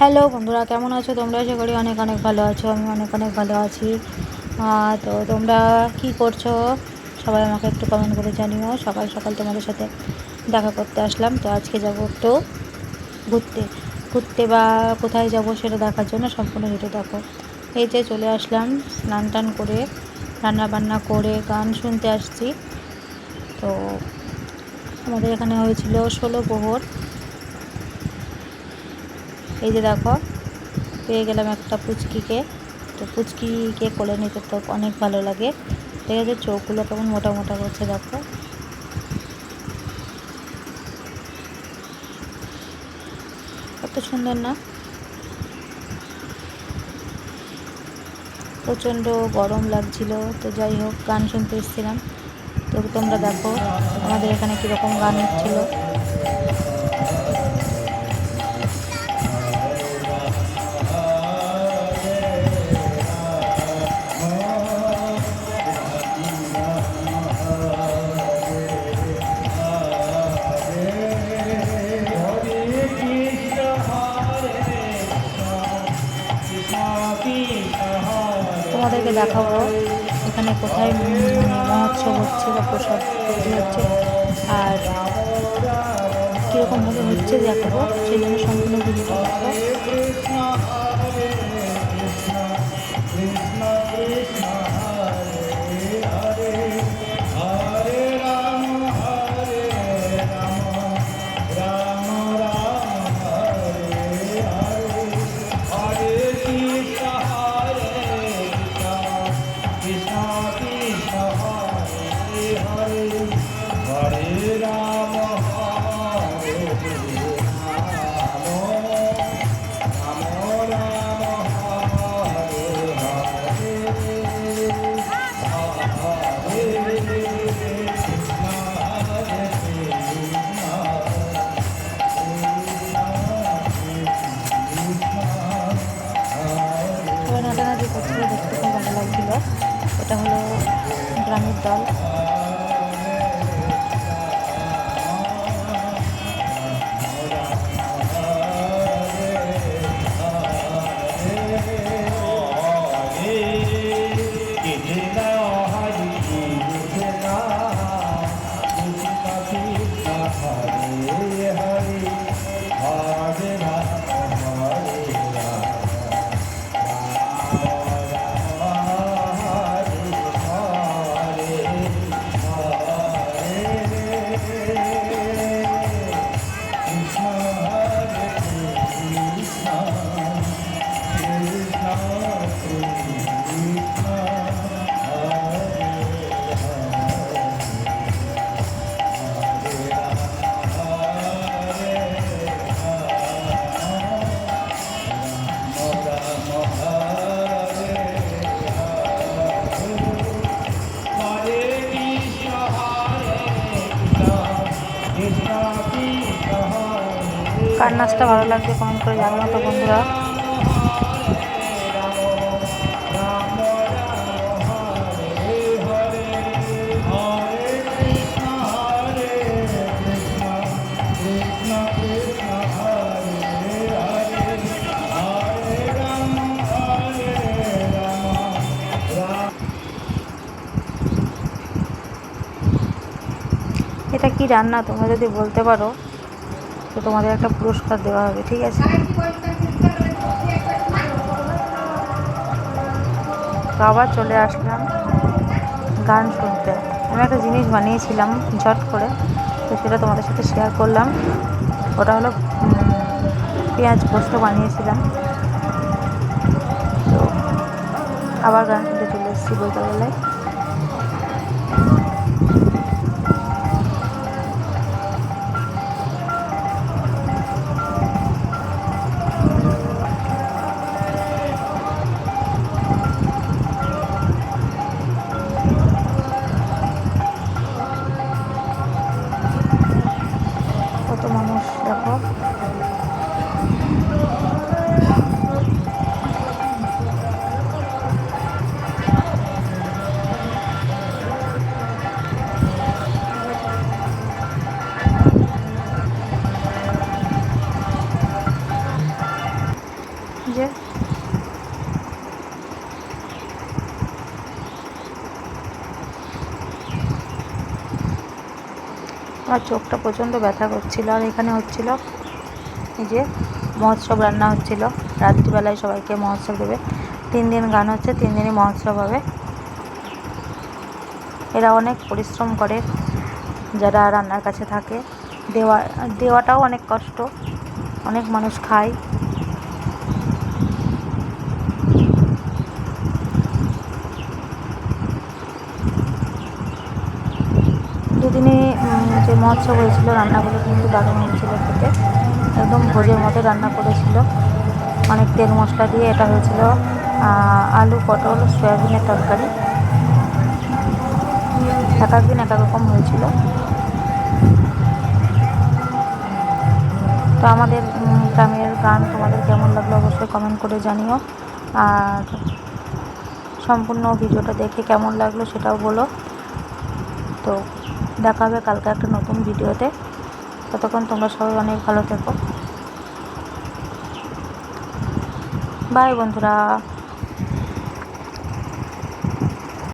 Hello বন্ধুরা, কেমন আছো? তোমরা আশা করি অনেক অনেক ভালো আছো, আমি অনেক অনেক ভালো আছি। তো তোমরা কি করছ? সবাই আমাকে একটু কমেন্ট করে জানিও। সকাল সকাল তোমাদের সাথে দেখা করতে আসলাম। তো আজকে যাব একটু ঘুরতে। ঘুরতে বা কোথায় যাব সেটা দেখার জন্য সম্পূর্ণ ভিডিও দেখো। এই যে চলে আসলাম স্নান টান করে রান্না বান্না করে, গান শুনতে আসছি। তো আমাদের এখানে হয়েছিল ষোলো প্রহর। এই যে দেখো, পেয়ে গেলাম একটা পুচকিকে। তো পুচকিকে কোলে নিতে তো অনেক ভালো লাগে। ঠিক আছে, চোখগুলো কেমন মোটা মোটা করছে দেখো। কত সুন্দর না? প্রচণ্ড গরম লাগছিল। তো যাই হোক, গান শুনতে এসেছিলাম। তো তোমরা দেখো, আমাদের এখানে কীরকম গান হচ্ছিল। তোমাদেরকে দেখাবো এখানে কোথায় মহোৎসব হচ্ছে বা প্রসাদ তৈরি হচ্ছে আর কীরকমভাবে হচ্ছে দেখাবো, সেই জন্য সম্পূর্ণ ভিডিওটা দেখো। গ্রামের দল কার নাচটা ভালো লাগছে কমেন্ট করে জানানো তো বন্ধুরা। এটা কি রান্না? তোমরা যদি বলতে পারো। তো তোমাদের একটা পুরস্কার দেওয়া হবে, ঠিক আছে? আবার চলে আসলাম গান শুনতে। আমি একটা জিনিস বানিয়েছিলাম ঝট করে, তো সেটা তোমাদের সাথে শেয়ার করলাম। ওটা হলো পেঁয়াজ পোস্ত বানিয়েছিলাম। তো আবার গান শুনতে চলে এসেছি বলতে যে। আমার চোখটা প্রচণ্ড ব্যথা করছিল আর এখানে হচ্ছিল এই যে মহোৎসব রান্না হচ্ছিল। রাত্রিবেলায় সবাইকে মহোৎসব দেবে। তিন দিন গান হচ্ছে, তিন দিনই মহোৎসব হবে। এরা অনেক পরিশ্রম করে যারা রান্নার কাছে থাকে। দেওয়া, দেওয়াটাও অনেক কষ্ট। অনেক মানুষ খায়। উম, যে মহোৎসব হয়েছিল রান্নাগুলো কিন্তু দারুণ হয়েছিল খেতে। একদম ভোজের মতো রান্না করেছিল। অনেক তেল মশলা দিয়ে এটা হয়েছিল আলু পটল সয়াবিনের তরকারি। এক এক দিন এক এক রকম হয়েছিল। তো আমাদের গ্রামের গান তোমাদের কেমন লাগল অবশ্যই কমেন্ট করে জানিও। আর সম্পূর্ণ ভিডিওটা দেখে কেমন লাগল সেটাও বলো। তো দেখা হবে কালকে একটা নতুন ভিডিওতে। ততক্ষণ তোমরা সবাই অনেক ভালো থেকো। বাই বন্ধুরা।